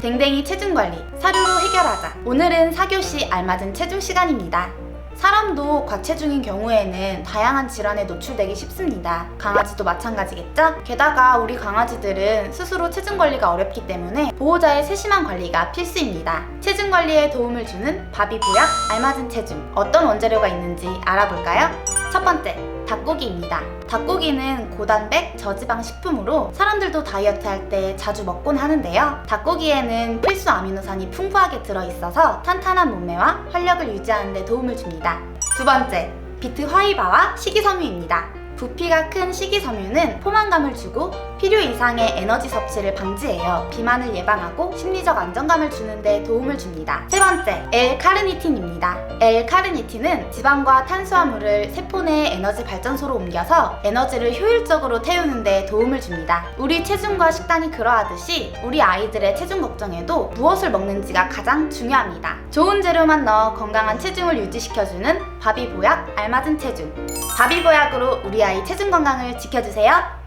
댕댕이 체중 관리, 사료로 해결하자. 오늘은 4교시 알맞은 체중 시간입니다. 사람도 과체중인 경우에는 다양한 질환에 노출되기 쉽습니다. 강아지도 마찬가지겠죠? 게다가 우리 강아지들은 스스로 체중 관리가 어렵기 때문에 보호자의 세심한 관리가 필수입니다. 체중 관리에 도움을 주는 바비 보약 알맞은 체중. 어떤 원재료가 있는지 알아볼까요? 첫 번째, 닭고기입니다. 닭고기는 고단백, 저지방 식품으로 사람들도 다이어트 할 때 자주 먹곤 하는데요. 닭고기에는 필수 아미노산이 풍부하게 들어있어서 탄탄한 몸매와 활력을 유지하는 데 도움을 줍니다. 두 번째, 비트 화이바와 식이섬유입니다. 부피가 큰 식이섬유는 포만감을 주고 필요 이상의 에너지 섭취를 방지해요. 비만을 예방하고 심리적 안정감을 주는데 도움을 줍니다. 세 번째, L-카르니틴입니다. L-카르니틴은 지방과 탄수화물을 세포 내 에너지 발전소로 옮겨서 에너지를 효율적으로 태우는데 도움을 줍니다. 우리 체중과 식단이 그러하듯이 우리 아이들의 체중 걱정에도 무엇을 먹는지가 가장 중요합니다. 좋은 재료만 넣어 건강한 체중을 유지시켜주는 바비 보약 알맞은 체중. 바비 보약으로 우리 아이 체중 건강을 지켜주세요.